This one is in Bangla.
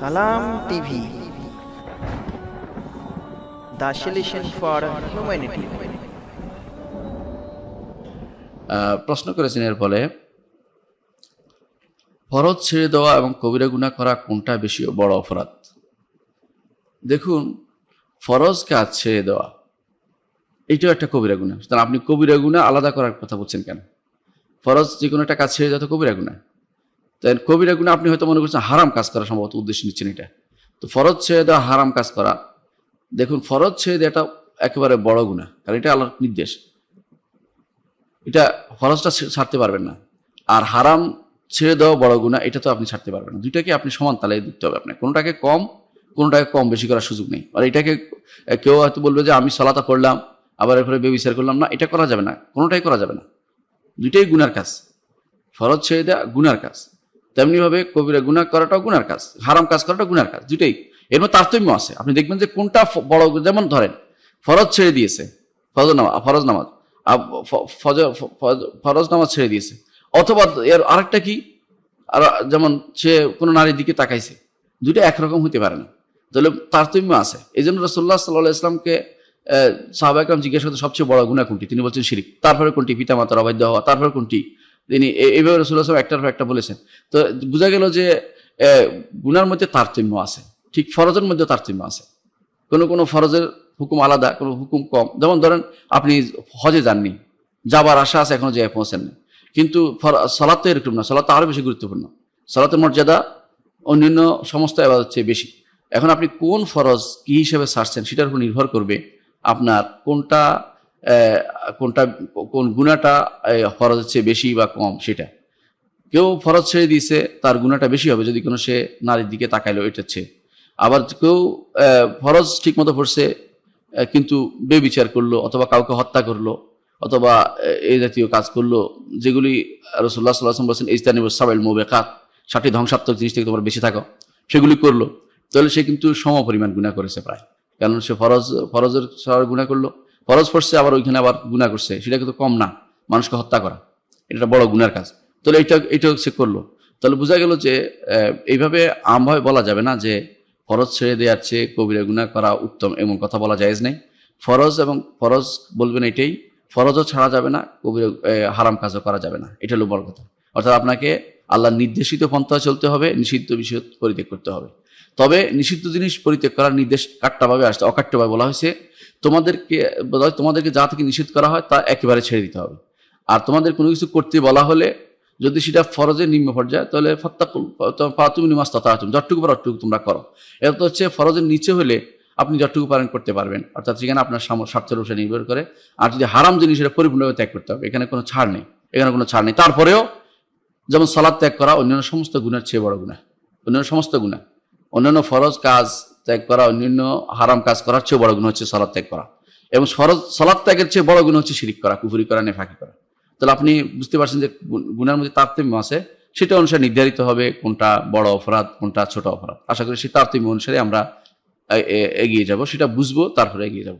সালাম টিভি। প্রশ্ন করেছেন এর ফলে, ফরজ ছেড়ে দেওয়া এবং কবিরা গুণা করা কোনটা বেশি বড় অপরাধ? দেখুন ফরজ কাজ ছেড়ে দেওয়া, এটাও একটা কবিরা গুণা। সুতরাং আপনি কবিরা গুণা আলাদা করার কথা বলছেন কেন? ফরজ যে কোনো একটা কাজ ছেড়ে দেওয়া তো কবিরা গুণা। তাই কবিরা গুণা আপনি হয়তো মনে করছেন হারাম কাজ করা সম্ভবত উদ্দেশ্য নিচ্ছেন এটা। তো ফরজ ছেড়ে দেওয়া হারাম কাজ করা। দেখুন, ফরজ ছেড়ে দেওয়াটা একেবারে বড় গুণা, কারণ এটা আল্লাহর নির্দেশ। এটা ফরজটা ছাড়তে পারবেন না। আর হারাম ছেড়ে দেওয়া বড় গুণা, এটা তো আপনি ছাড়তে পারবেন না। দুইটাকে আপনি সমান তালে দিতে হবে আপনার কোনোটাকে কম কোনোটাকে কম বেশি করার সুযোগ নেই। আর এটাকে কেউ হয়তো বলবে যে, আমি সলাতা করলাম আবার এরপরে বেবিচার করলাম। না, এটা করা যাবে না। কোনোটাই করা যাবে না। দুইটাই গুনার কাজ। ফরজ ছেড়ে দেওয়া গুনার কাজ। তেমনিভাবে কবিরা গুনাহ করাটাও গুনার কাজ, হারাম কাজ করাটাও গুনার কাজ, দুইটাই। এর মধ্যে তারতম্য আছে। আপনি দেখবেন যে কোনটা বড়, যেমন ধরেন, ফরজ ছেড়ে দিয়েছে, ফরজ নামাজ ফরজ নামাজ ফরজ নামাজ ছেড়ে দিয়েছে। অথবা এর আরেকটা কি? আর যেমন সে কোনো নারীর দিকে তাকাইছে দুটো একরকম হতে পারে না। তাহলে তারতম্য আছে। এই জন্য রসল্লাহ সাল্লাহ ইসলামকে সাহাবাহাম জিজ্ঞাসা করতে সবচেয়ে বড় গুণা কোনটি? তিনি বলছেন শিরিক। তারপরে কোনটি? পিতা মাতার অবাধ্য হওয়া, তারপরে কোনটি? তিনি এইভাবে রসুল্লাহ সাল্লাম একটার পর একটা বলেছেন। তো বোঝা গেল যে গুনার মধ্যে তারতম্য আছে। ঠিক ফরজের মধ্যে তারতম্য আছে। কোনো কোনো ফরজের হুকুম আলাদা, কোনো হুকুম কম। যেমন ধরেন, আপনি হজে যাননি, যাবার আশা আছে এখনও জায়গায় পৌঁছেন না কিন্তু সলাৎ তো এরকম না সলাৎ তো আরও বেশি গুরুত্বপূর্ণ। সলাতের মর্যাদা অন্যান্য সমস্ত এবার চেয়ে বেশি। এখন আপনি কোন ফরজ কি হিসেবে ছাড়ছেন সেটার উপর নির্ভর করবে আপনার কোনটা কোনটা, কোন গুণাটা ফরজের চেয়ে বেশি বা কম, সেটা। কেউ ফরজ ছেড়ে দিয়েছে, তার গুণাটা বেশি হবে যদি কোনো সে নারীর দিকে তাকাইলো এটার চেয়ে। আবার কেউ ফরজ ঠিক মতো পড়ছে কিন্তু বেবিচার করল, অথবা কাউকে হত্যা করল, অথবা এই জাতীয় কাজ করল, যেগুলি রসুল্লাহ সাল্লাহ বলছেন ইস্তানি সাবাইল মোবেকাত ষাটটি ধ্বংসাত্মক জিনিস থেকে তোমার বেশি থাকো। সেগুলি করল, তাহলে সে কিন্তু সম পরিমাণ গুণা করেছে প্রায়। কারণ সে ফরজ, ফরজের সবার গুণা করল ফরজ পড়ছে, আবার ওইখানে আবার গুণা করছে। সেটা কিন্তু কম না, মানুষকে হত্যা করা। এটা বড় গুনার কাজ। তাহলে এটা এটাও সে করল। তাহলে বোঝা গেল যে এইভাবে আমভাবে বলা যাবে না যে, ফরজ ছেড়ে দেওয়ার চেয়ে কবিরা গুনাহ করা উত্তম, এমন কথা বলা জায়েজ নেই। ফরজ এবং ফরজ বলবেন এটাই, ফরজও ছাড়া যাবে না, কবিরা হারাম কাজও করা যাবে না। এটা হলো বড় কথা। অর্থাৎ আপনাকে আল্লাহ নির্দেশিত পন্থায় চলতে হবে, নিষিদ্ধ বিষয় পরিত্যাগ করতে হবে। তবে নিষিদ্ধ জিনিস পরিত্যাগ করার নির্দেশ কাট্টাভাবে আসছে, অকাট্যভাবে বলা হয়েছে। তোমাদেরকে তোমাদেরকে যা থেকে নিষেধ করা হয় তা একেবারে ছেড়ে দিতে হবে। আর তোমাদের কোনো কিছু করতে বলা হলে যদি সেটা ফরজের নিম্ন পর্যায়ে, তাহলে ফত্তাকুল তুমি নিমাস তথা যতটুকু পারো অতটুকু তোমরা করো। এটা তো হচ্ছে ফরজের নিচে হলে আপনি যতটুকু পারেন করতে পারবেন। অর্থাৎ সেখানে আপনার স্বার্থের উপরে নির্ভর করে। আর যদি হারাম জিনিস এটা পরিপূর্ণভাবে ত্যাগ করতে হবে, এখানে কোনো ছাড় নেই, এখানে কোনো ছাড় নেই। তারপরেও যেমন সালাদ ত্যাগ করা, অন্যান্য সমস্ত গুণের চেয়ে বড় গুণা, অন্যান্য সমস্ত গুণা, অন্যান্য ফরজ কাজ ত্যাগ করা, অন্যান্য হারাম কাজ করার চেয়ে বড় গুণ হচ্ছে সলাদ ত্যাগ করা। এবং সরজ সলাদ ত্যাগের চেয়ে বড় গুণ হচ্ছে শিরিক করা, কুফুরি করা, নেফাকি করা। তাহলে আপনি বুঝতে পারছেন যে গুণের মধ্যে তারতম্য আছে, সেটা অনুসারে নির্ধারিত হবে কোনটা বড় অপরাধ, কোনটা ছোট অপরাধ। আশা করি সেই তারতম্য অনুসারে আমরা এগিয়ে যাব, সেটা বুঝব, তারপরে এগিয়ে যাব।